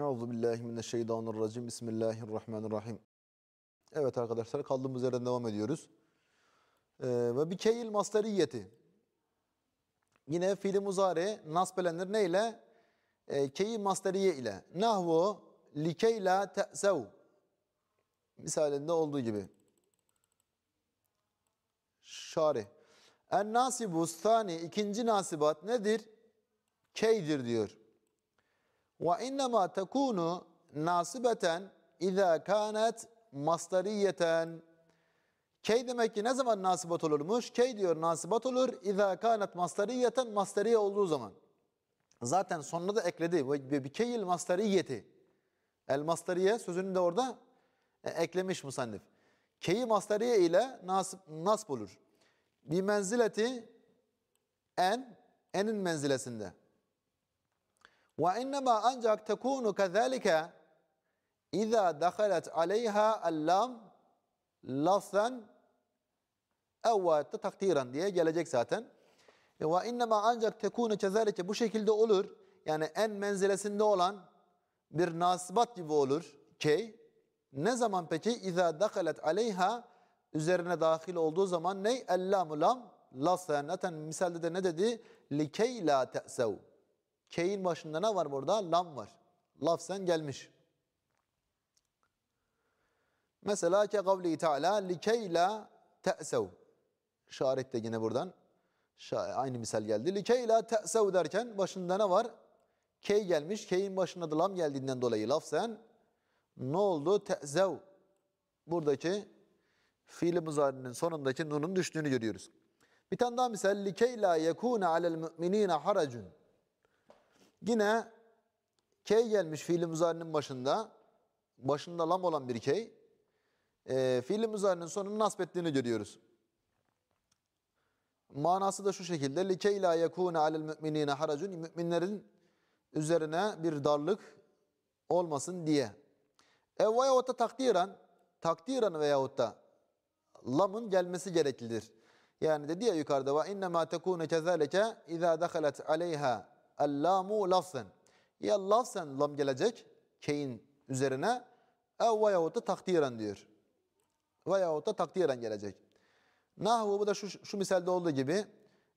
Euzu billahi mineşşeytanirracim. Bismillahirrahmanirrahim. Evet arkadaşlar kaldığımız yerden devam ediyoruz. Ee, ve bir keyil mastariyeti. Yine fiili muzari nasbelenir neyle? Ee, keyil masteriye ile. Nahvu likey te'sev. Misalinde olduğu gibi. Şari. En nasibu thani ikinci nasibat nedir? Keydir diyor. Ve innema tekunu nasibeten iza kanet mastariyeten. Key demek ki ne zaman nasibat olurmuş? Key diyor nasibat olur. İza kanet mastariyeten mastariye olduğu zaman. Zaten sonuna da ekledi. Ve bir keyil mastariyeti. El mastariye sözünü de orada e, eklemiş musannif. Keyi mastariye ile nasip, nasp olur. Bir menzileti en, enin menzilesinde. Ve ancak tekunu kezalike İza dakhalet aleyha allam lafzan evvette takdiren diye gelecek zaten. Ve ancak tekunu kezalike bu şekilde olur. Yani en menzilesinde olan bir nasibat gibi olur. Key. Ne zaman peki? İza dakhalet aleyha üzerine dahil olduğu zaman ne? Ellamu lam lafzan. Zaten misalde de ne dedi? Likey la te'sev. K'in başında ne var burada? Lam var. Lafzen gelmiş. Mesela ke kavli teala likey la te'sev. Şarit de yine buradan. Aynı misal geldi. Likey la te'sev derken başında ne var? Key gelmiş. K'in başında da lam geldiğinden dolayı lafzen ne oldu? Te'zev. Buradaki fiili muzarinin sonundaki nunun düştüğünü görüyoruz. Bir tane daha misal. Likey la yekune alel müminine haracun. Yine key gelmiş fiili muzarinin başında. Başında lam olan bir key. E, fiili muzarinin sonunu nasp ettiğini görüyoruz. Manası da şu şekilde. لِكَيْ لَا يَكُونَ عَلَى الْمُؤْمِنِينَ haracun Müminlerin üzerine bir darlık olmasın diye. E veyahut da takdiren, takdiren veyahut da lamın gelmesi gereklidir. Yani dedi ya yukarıda ve innema tekunu kezalike iza dakhalet aleyha Allamu lafzen. Ya lafzen lam gelecek keyin üzerine ev veyahut da takdiren diyor. Veyahut da takdiren gelecek. Nahvu bu da şu, şu misalde olduğu gibi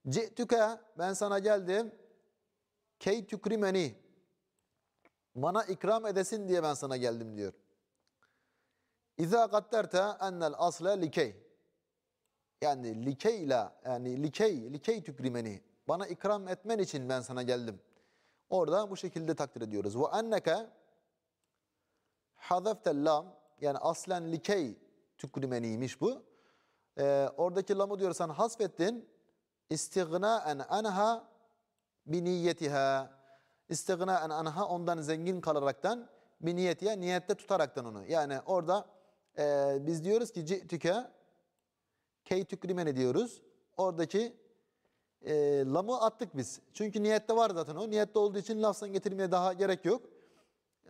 Ci'tüke ben sana geldim key tükrimeni bana ikram edesin diye ben sana geldim diyor. İza kadderte ennel asle likey yani likey ile yani likey likey tükrimeni bana ikram etmen için ben sana geldim. Orada bu şekilde takdir ediyoruz. Ve enneke hazeftel lam yani aslen likey tükrimeniymiş bu. Ee, oradaki lamı diyorsan hasfettin istignaen anha bi niyetiha istignaen anha ondan zengin kalaraktan bi niyetiha niyette tutaraktan onu. Yani orada e, biz diyoruz ki ci'tüke key tükrimeni diyoruz. Oradaki e, lamı attık biz. Çünkü niyette var zaten o. Niyette olduğu için lafzan getirmeye daha gerek yok.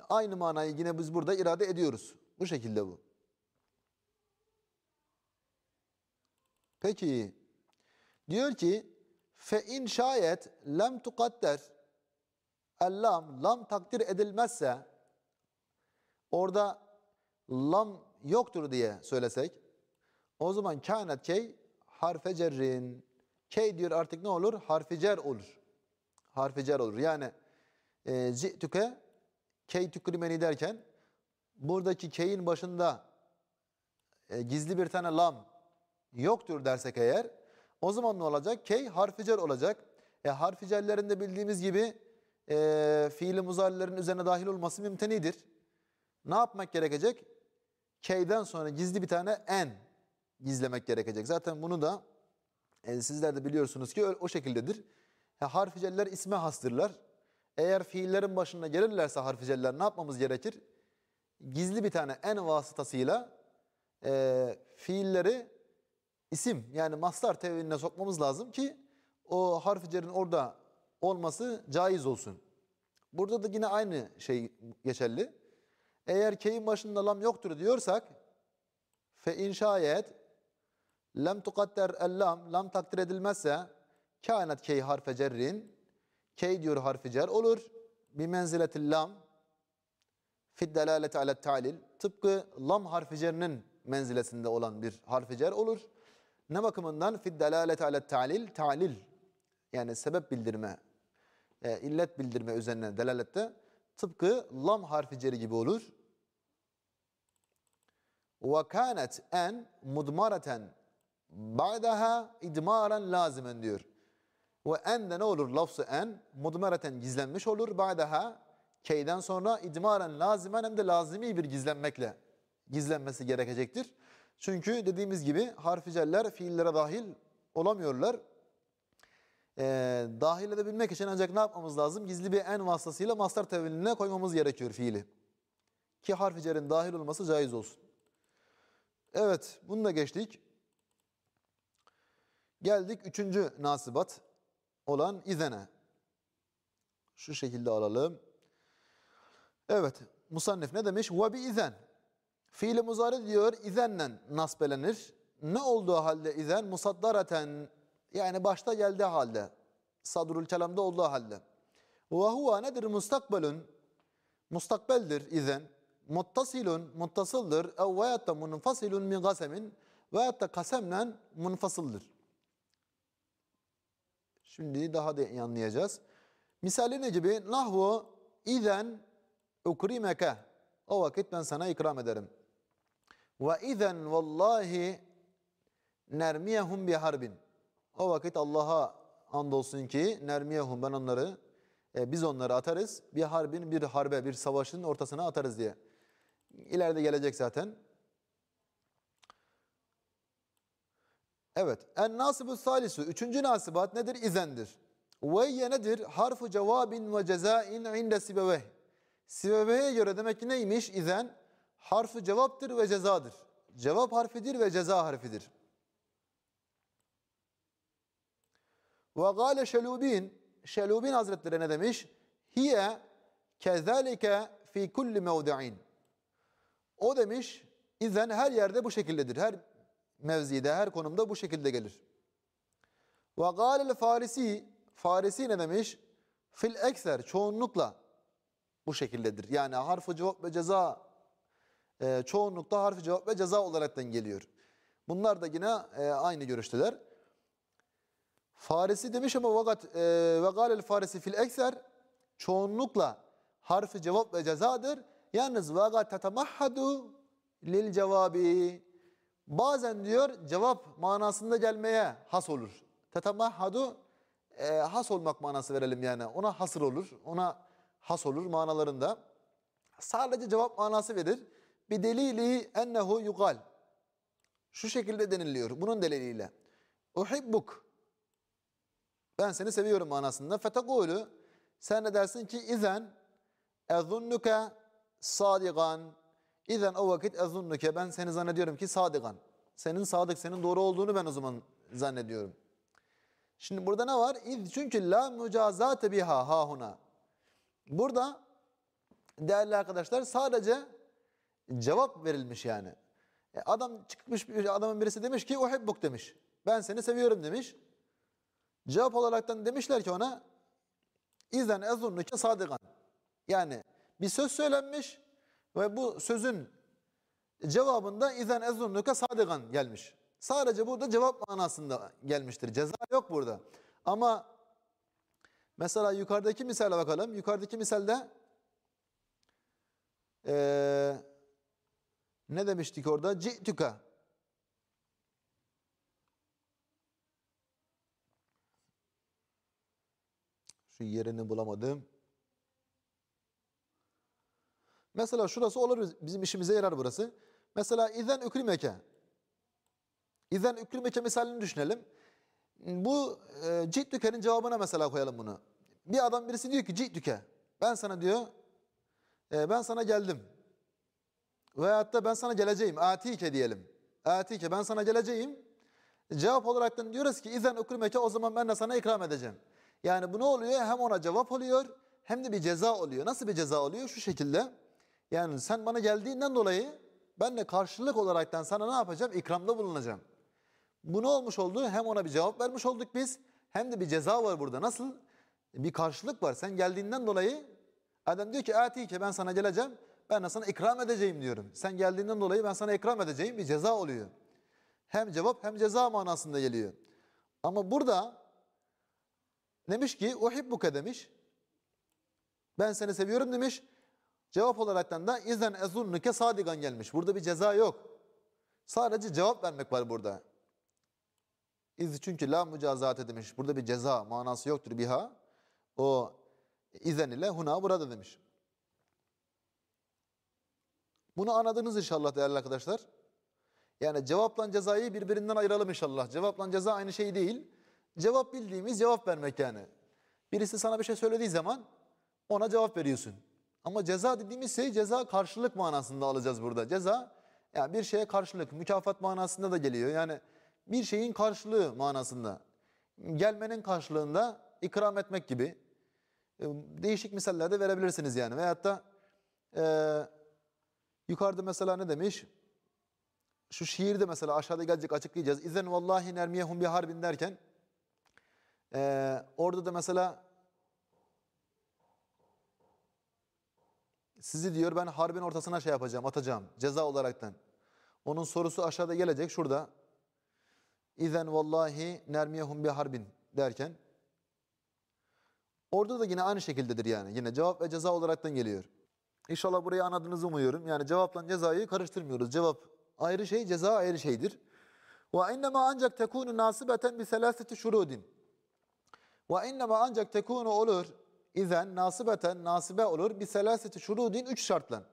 Aynı manayı yine biz burada irade ediyoruz. Bu şekilde bu. Peki diyor ki fe in şayet lem tukadder ellam lam takdir edilmezse orada lam yoktur diye söylesek o zaman kânet key harfe cerrin Key diyor artık ne olur? Harfi cer olur. Harfi cer olur. Yani e, ci'tüke key tükrimeni derken buradaki keyin başında e, gizli bir tane lam yoktur dersek eğer o zaman ne olacak? Key harfi cer olacak. E, harfi cerlerinde bildiğimiz gibi e, fiili muzarilerin üzerine dahil olması mümtenidir. Ne yapmak gerekecek? Key'den sonra gizli bir tane en gizlemek gerekecek. Zaten bunu da e, sizler de biliyorsunuz ki o, şekildedir. Harficeller isme hastırlar. Eğer fiillerin başına gelirlerse harficeller ne yapmamız gerekir? Gizli bir tane en vasıtasıyla e, fiilleri isim yani mastar teviline sokmamız lazım ki o harficerin orada olması caiz olsun. Burada da yine aynı şey geçerli. Eğer keyin başında lam yoktur diyorsak fe inşayet lem tukadder ellam lam takdir edilmezse kânet key harfe cerrin key diyor harfi cer olur. Bir menziletil lam fid delaleti ala ta'lil tıpkı lam harfi cerinin menzilesinde olan bir harfi cer olur. Ne bakımından fid delaleti ala ta'lil ta'lil yani sebep bildirme, e, illet bildirme üzerine delalette tıpkı lam harfi ceri gibi olur. Kânet en mudmareten ba'daha idmaren lazimen diyor. Ve en de ne olur? Lafzı en mudmareten gizlenmiş olur. Ba'daha keyden sonra idmaren lazimen hem de lazimi bir gizlenmekle gizlenmesi gerekecektir. Çünkü dediğimiz gibi harficeller fiillere dahil olamıyorlar. Ee, dahil edebilmek için ancak ne yapmamız lazım? Gizli bir en vasıtasıyla mastar teviline koymamız gerekiyor fiili. Ki harficerin dahil olması caiz olsun. Evet, bunu da geçtik. Geldik üçüncü nasibat olan izene. Şu şekilde alalım. Evet, musannif ne demiş? Ve bi izen. Fiili muzari diyor, izenle nasbelenir. Ne olduğu halde izen? Musaddareten, yani başta geldiği halde. Sadrul kelamda olduğu halde. Ve huve nedir? Mustakbelün. Mustakbeldir izen. Muttasilun, muttasıldır. Ev veyahut da munfasilun min gasemin. Veyahut da kasemle munfasıldır. Şimdi daha da anlayacağız. Misali ne gibi? Nahvu izen ukrimeke. O vakit ben sana ikram ederim. Ve izen vallahi nermiyehum bi harbin. O vakit Allah'a andolsun ki nermiyehum ben onları e, biz onları atarız. Bir harbin bir harbe bir savaşın ortasına atarız diye. İleride gelecek zaten. Evet. En nasibu salisu. Üçüncü nasibat nedir? İzendir. Veyye nedir? Harfu cevabin ve cezain inde sibeveh. Sibeveh'e göre demek ki neymiş? İzen harfu cevaptır ve cezadır. Cevap harfidir ve ceza harfidir. Ve gâle şelubin. Şelubin Hazretleri ne demiş? Hiye kezalike fi kulli mevdi'in. O demiş, izen her yerde bu şekildedir. Her mevzide, her konumda bu şekilde gelir. Ve gâlel farisi, farisi ne demiş? Fil ekser, çoğunlukla bu şekildedir. Yani harf cevap ve ceza e, çoğunlukta harf cevap ve ceza olaraktan geliyor. Bunlar da yine e, aynı görüşteler. Farisi demiş ama vakat e, ve gâlel farisi fil ekser çoğunlukla harfi cevap ve cezadır. Yalnız vakat tetemahhadu lil cevabi Bazen diyor cevap manasında gelmeye has olur. Tetemahhadu e, has olmak manası verelim yani. Ona hasır olur. Ona has olur manalarında. Sadece cevap manası verir. Bir delili ennehu yugal. Şu şekilde deniliyor. Bunun deliliyle. Uhibbuk. Ben seni seviyorum manasında. Fetekulu. Sen de dersin ki izen ezunnuke sadigan İzen o vakit ezunnuke ben seni zannediyorum ki sadıkan. Senin sadık, senin doğru olduğunu ben o zaman zannediyorum. Şimdi burada ne var? İz çünkü la mücazate biha hahuna. Burada değerli arkadaşlar sadece cevap verilmiş yani. E adam çıkmış adamın birisi demiş ki uhibbuk demiş. Ben seni seviyorum demiş. Cevap olaraktan demişler ki ona İzen ezunnuke sadıkan. Yani bir söz söylenmiş ve bu sözün cevabında izen ezunnuka sadıgan gelmiş. Sadece burada cevap manasında gelmiştir. Ceza yok burada. Ama mesela yukarıdaki misale bakalım. Yukarıdaki misalde ee, ne demiştik orada? Ci'tüka. Şu yerini bulamadım. Mesela şurası olur bizim işimize yarar burası. Mesela izen ükrimeke. İzen ükrimeke misalini düşünelim. Bu e, ciddükenin cevabına mesela koyalım bunu. Bir adam birisi diyor ki ciddüke. Ben sana diyor e, ben sana geldim. Veyahut da ben sana geleceğim. Atike diyelim. Atike ben sana geleceğim. Cevap olarak da diyoruz ki izen ükrimeke o zaman ben de sana ikram edeceğim. Yani bu ne oluyor? Hem ona cevap oluyor hem de bir ceza oluyor. Nasıl bir ceza oluyor? Şu şekilde. Yani sen bana geldiğinden dolayı ben de karşılık olaraktan sana ne yapacağım? İkramda bulunacağım. Bu ne olmuş oldu? Hem ona bir cevap vermiş olduk biz hem de bir ceza var burada. Nasıl? Bir karşılık var. Sen geldiğinden dolayı adam diyor ki ki ben sana geleceğim. Ben de sana ikram edeceğim diyorum. Sen geldiğinden dolayı ben sana ikram edeceğim bir ceza oluyor. Hem cevap hem ceza manasında geliyor. Ama burada demiş ki uhibbuke demiş. Ben seni seviyorum demiş. Cevap olaraktan da izen ezunnuke sadigan gelmiş. Burada bir ceza yok. Sadece cevap vermek var burada. İz çünkü la mücazate demiş. Burada bir ceza manası yoktur biha. O izen ile huna burada demiş. Bunu anladınız inşallah değerli arkadaşlar. Yani cevapla cezayı birbirinden ayıralım inşallah. Cevapla ceza aynı şey değil. Cevap bildiğimiz cevap vermek yani. Birisi sana bir şey söylediği zaman ona cevap veriyorsun. Ama ceza dediğimiz şey ceza karşılık manasında alacağız burada. Ceza yani bir şeye karşılık, mükafat manasında da geliyor. Yani bir şeyin karşılığı manasında. Gelmenin karşılığında ikram etmek gibi. E, Değişik misaller de verebilirsiniz yani. Veyahut da e, yukarıda mesela ne demiş? Şu şiirde mesela aşağıda gelecek açıklayacağız. İzen vallahi nermiyehum bir harbin derken e, orada da mesela sizi diyor ben harbin ortasına şey yapacağım, atacağım ceza olaraktan. Onun sorusu aşağıda gelecek şurada. İzen vallahi nermiyehum bir harbin derken orada da yine aynı şekildedir yani. Yine cevap ve ceza olaraktan geliyor. İnşallah burayı anladığınızı umuyorum. Yani cevapla cezayı karıştırmıyoruz. Cevap ayrı şey, ceza ayrı şeydir. Ve innema ancak tekunu nasibeten bi selaseti şurudin. Ve innema ancak tekunu olur. İzen nasibeten nasibe olur. Bir selaseti şurudin üç şartla.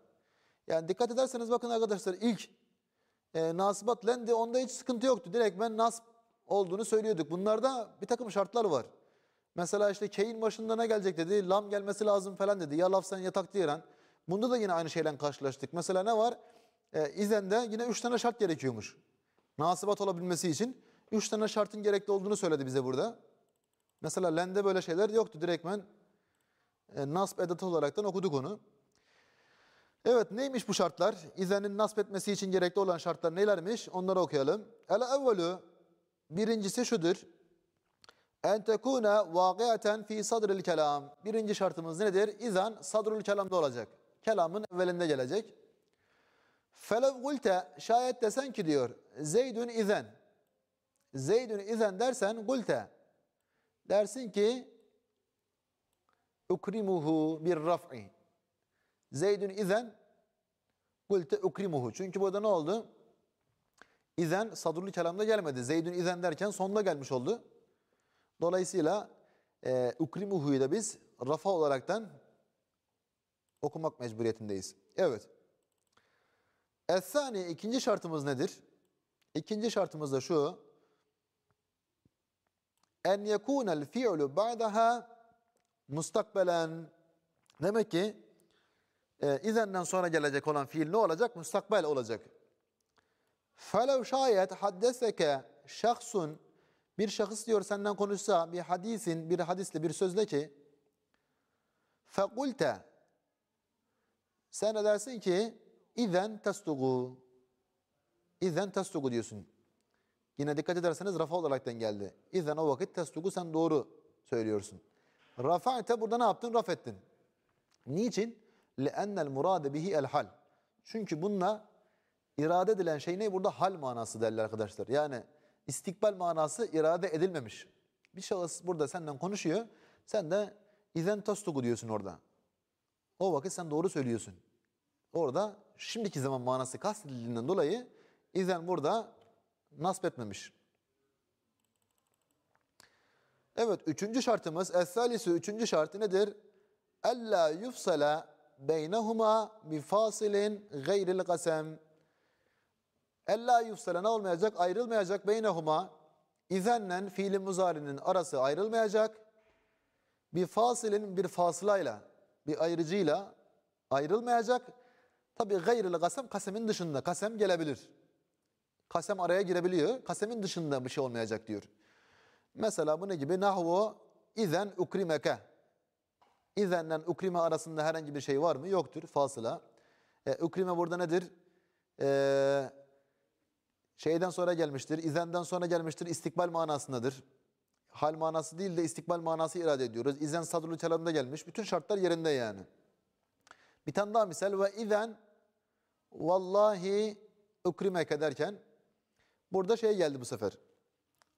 Yani dikkat ederseniz bakın arkadaşlar ilk e, nasibat lendi onda hiç sıkıntı yoktu. Direkt ben nasip olduğunu söylüyorduk. Bunlarda bir takım şartlar var. Mesela işte keyin başında ne gelecek dedi. Lam gelmesi lazım falan dedi. Ya laf sen ya takdiren. Bunda da yine aynı şeyle karşılaştık. Mesela ne var? E, izende yine üç tane şart gerekiyormuş. Nasibat olabilmesi için üç tane şartın gerekli olduğunu söyledi bize burada. Mesela lende böyle şeyler yoktu. Direktmen e, nasp edatı olaraktan okuduk onu. Evet neymiş bu şartlar? İzenin nasp etmesi için gerekli olan şartlar nelermiş? Onları okuyalım. El evvelu birincisi şudur. En tekune vakiaten fi sadril kelam. Birinci şartımız nedir? İzen sadrul kelamda olacak. Kelamın evvelinde gelecek. Felev gulte şayet desen ki diyor Zeydün izen. Zeydün izen dersen gulte. Dersin ki ukrimuhu bir raf'i. Zeydün izen gulte ukrimuhu. Çünkü burada ne oldu? İzen sadrul kelamda gelmedi. Zeydün izen derken sonda gelmiş oldu. Dolayısıyla e, ukrimuhu'yu da biz rafa olaraktan okumak mecburiyetindeyiz. Evet. Es-sani ikinci şartımız nedir? İkinci şartımız da şu. En yekunel fi'lu ba'daha mustakbelen. Demek ki e, izenden sonra gelecek olan fiil ne olacak? Mustakbel olacak. Felev şayet haddeseke şahsun bir şahıs diyor senden konuşsa bir hadisin bir hadisle bir sözle ki fekulte sen de dersin ki izen testugu izen testugu diyorsun. Yine dikkat ederseniz rafa olaraktan geldi. İzen o vakit testugu sen doğru söylüyorsun. Rafa'te burada ne yaptın? Raf ettin. Niçin? لِأَنَّ الْمُرَادَ بِهِ الْحَلْ Çünkü bununla irade edilen şey ne? Burada hal manası derler arkadaşlar. Yani istikbal manası irade edilmemiş. Bir şahıs burada senden konuşuyor. Sen de izen testugu diyorsun orada. O vakit sen doğru söylüyorsun. Orada şimdiki zaman manası kastedildiğinden dolayı izen burada nasp etmemiş. Evet üçüncü şartımız Es-salisi üçüncü şartı nedir? Ella yufsala beynehuma bi fasilin gayril kasem. Ella yufsala ne olmayacak? Ayrılmayacak beynehuma. İzennle fiili muzarinin arası ayrılmayacak. Bir fasilin bir fasılayla, bir ayrıcıyla ayrılmayacak. Tabi gayril kasem kasemin dışında. Kasem gelebilir. Kasem araya girebiliyor. Kasemin dışında bir şey olmayacak diyor. Mesela bu ne gibi? Nahvu izen ukrimeke. İzenle ukrime arasında herhangi bir şey var mı? Yoktur. Fasıla. E, ukrime burada nedir? E, şeyden sonra gelmiştir. İzenden sonra gelmiştir. İstikbal manasındadır. Hal manası değil de istikbal manası irade ediyoruz. İzen sadrul kelamda gelmiş. Bütün şartlar yerinde yani. Bir tane daha misal ve izen vallahi ukrimeke derken burada şey geldi bu sefer.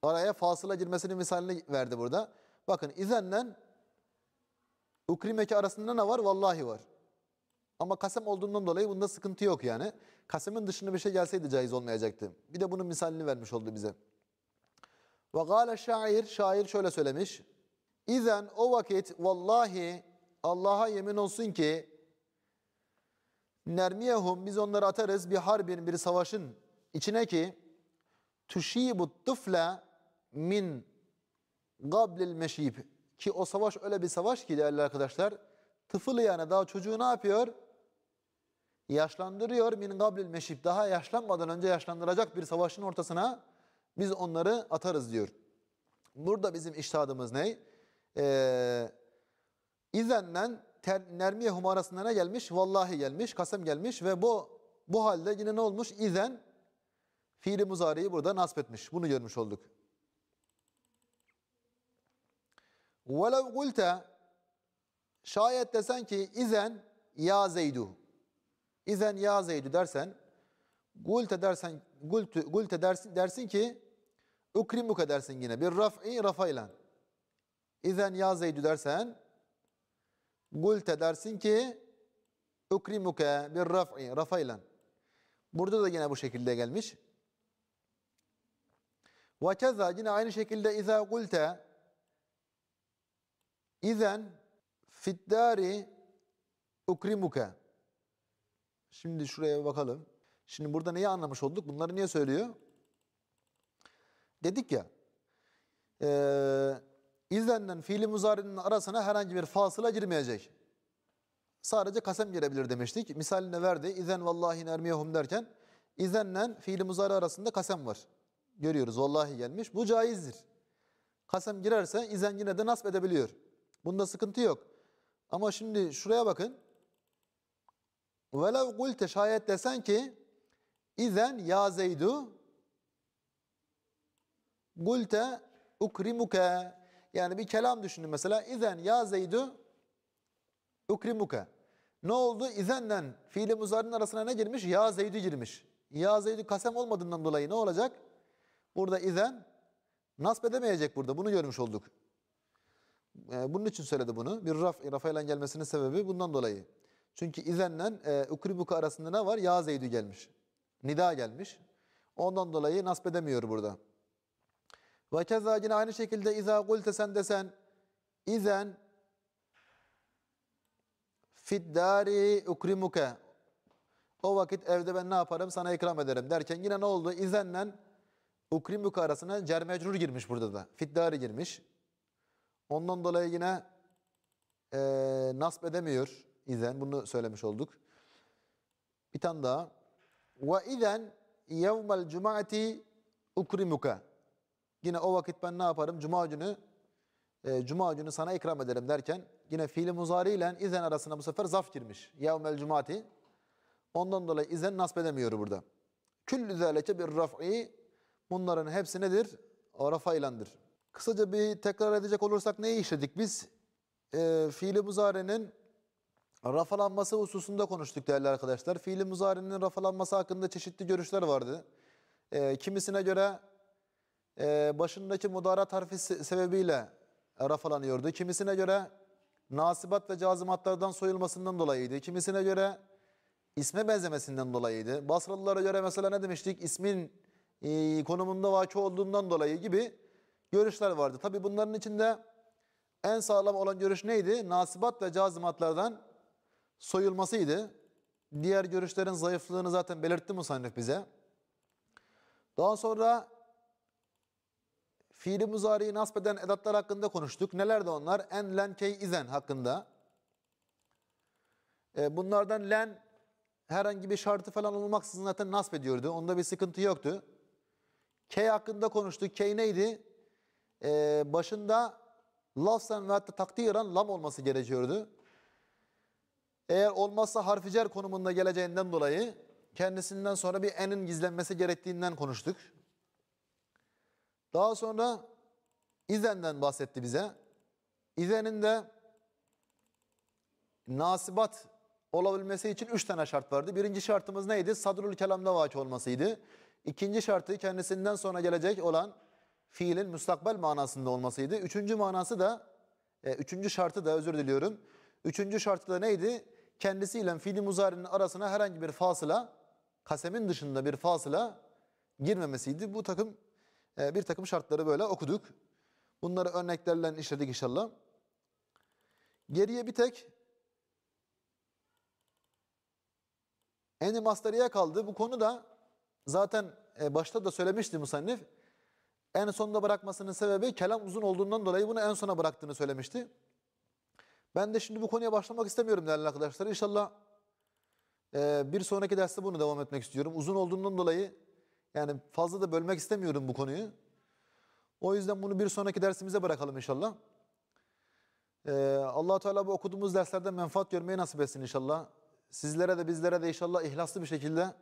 Araya fasıla girmesinin misalini verdi burada. Bakın izenle ukrimeke arasında ne var? Vallahi var. Ama kasem olduğundan dolayı bunda sıkıntı yok yani. Kasemin dışında bir şey gelseydi caiz olmayacaktı. Bir de bunun misalini vermiş oldu bize. Ve gâle şair, şair şöyle söylemiş. İzen o vakit vallahi Allah'a yemin olsun ki nermiyehum biz onları atarız bir harbin bir savaşın içine ki tuşibu tıfle min gablil meşib ki o savaş öyle bir savaş ki değerli arkadaşlar tıfılı yani daha çocuğu ne yapıyor? Yaşlandırıyor min gablil meşib daha yaşlanmadan önce yaşlandıracak bir savaşın ortasına biz onları atarız diyor. Burada bizim iştihadımız ne? Ee, İzenden nermiyehum arasında ne gelmiş? Vallahi gelmiş, kasem gelmiş ve bu bu halde yine ne olmuş? İzen fiili muzariyi burada nasp etmiş. Bunu görmüş olduk. Velev gulte şayet desen ki izen ya zeydu. İzen ya zeydu dersen gulte dersen gulte, gulte dersin, dersin ki ukrimuka dersin yine bir raf'i rafayla. İzen ya zeydu dersen gulte dersin ki ukrimuka bir raf'i rafayla. Burada da yine bu şekilde gelmiş. Ve keza yine aynı şekilde izâ gulte izen fiddari ukrimuke. Şimdi şuraya bakalım. Şimdi burada neyi anlamış olduk? Bunları niye söylüyor? Dedik ya. Eee İzlenen fiili muzarinin arasına herhangi bir fasıla girmeyecek. Sadece kasem girebilir demiştik. Misalini verdi. İzen vallahi nermiyehum derken izenle fiili muzari arasında kasem var. Görüyoruz vallahi gelmiş. Bu caizdir. Kasem girerse izen yine de nasip edebiliyor. Bunda sıkıntı yok. Ama şimdi şuraya bakın. Velev gulte şayet desen ki izen ya zeydu gulte ukrimuke yani bir kelam düşünün mesela. İzen ya Zeydu ukrimuke. Ne oldu? İzenle fiili muzarinin arasına ne girmiş? Ya Zeydu girmiş. Ya Zeydu kasem olmadığından dolayı ne olacak? Burada izen nasp edemeyecek burada. Bunu görmüş olduk. Ee, bunun için söyledi bunu. Bir raf, rafayla gelmesinin sebebi bundan dolayı. Çünkü izenle e, ukribuka arasında ne var? Ya Zeydu gelmiş. Nida gelmiş. Ondan dolayı nasp edemiyor burada. Ve keza yine aynı şekilde izâ gulte sen desen izen fiddari ukrimuke o vakit evde ben ne yaparım sana ikram ederim derken yine ne oldu? İzenle ukrimuke arasına cer mecrur girmiş burada da. Fiddari girmiş. Ondan dolayı yine e, nasp edemiyor izen. Bunu söylemiş olduk. Bir tane daha. Ve izen yevmel cumaati ukrimuke Yine o vakit ben ne yaparım? Cuma günü e, Cuma günü sana ikram ederim derken yine fiili muzari ile izen arasında bu sefer zaf girmiş. Yevmel cumati. Ondan dolayı izen nasip edemiyor burada. Küllü zâleke bir raf'i bunların hepsi nedir? O rafaylandır. Kısaca bir tekrar edecek olursak neyi işledik? Biz e, fiili muzari'nin rafalanması hususunda konuştuk değerli arkadaşlar. Fiili muzari'nin rafalanması hakkında çeşitli görüşler vardı. E, kimisine göre e, başındaki mudarat harfi sebebiyle rafalanıyordu. Kimisine göre nasibat ve cazimatlardan soyulmasından dolayıydı. Kimisine göre isme benzemesinden dolayıydı. Basralılara göre mesela ne demiştik? İsmin e, konumunda vaki olduğundan dolayı gibi görüşler vardı. Tabi bunların içinde en sağlam olan görüş neydi? Nasibat ve cazimatlardan soyulmasıydı. Diğer görüşlerin zayıflığını zaten belirtti musannif bize. Daha sonra Fiili muzariyi nasp edatlar hakkında konuştuk. Neler de onlar? En, len, key, izen hakkında. E, bunlardan len herhangi bir şartı falan olmaksızın zaten nasp ediyordu. Onda bir sıkıntı yoktu. Key hakkında konuştuk. Key neydi? E, başında lafzen ve hatta takdiren lam olması gerekiyordu. Eğer olmazsa harficer konumunda geleceğinden dolayı kendisinden sonra bir enin gizlenmesi gerektiğinden konuştuk. Daha sonra İzen'den bahsetti bize. İzen'in de nasibat olabilmesi için üç tane şart vardı. Birinci şartımız neydi? Sadrul kelamda vaki olmasıydı. İkinci şartı kendisinden sonra gelecek olan fiilin müstakbel manasında olmasıydı. Üçüncü manası da, e, üçüncü şartı da özür diliyorum. Üçüncü şartı da neydi? Kendisiyle fiili muzarinin arasına herhangi bir fasıla, kasemin dışında bir fasıla girmemesiydi. Bu takım e, bir takım şartları böyle okuduk. Bunları örneklerle işledik inşallah. Geriye bir tek eni masteriye kaldı. Bu konu da zaten e, başta da söylemişti musannif. En sonunda bırakmasının sebebi kelam uzun olduğundan dolayı bunu en sona bıraktığını söylemişti. Ben de şimdi bu konuya başlamak istemiyorum değerli arkadaşlar. İnşallah e, bir sonraki derste bunu devam etmek istiyorum. Uzun olduğundan dolayı yani fazla da bölmek istemiyorum bu konuyu. O yüzden bunu bir sonraki dersimize bırakalım inşallah. Ee, allah Teala bu okuduğumuz derslerden menfaat görmeyi nasip etsin inşallah. Sizlere de bizlere de inşallah ihlaslı bir şekilde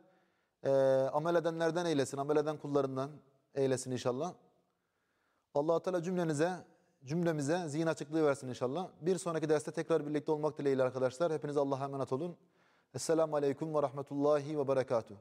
e, amel edenlerden eylesin, amel eden kullarından eylesin inşallah. allah Teala cümlenize, cümlemize zihin açıklığı versin inşallah. Bir sonraki derste tekrar birlikte olmak dileğiyle arkadaşlar. Hepiniz Allah'a emanet olun. Esselamu Aleyküm ve Rahmetullahi ve Berekatuhu.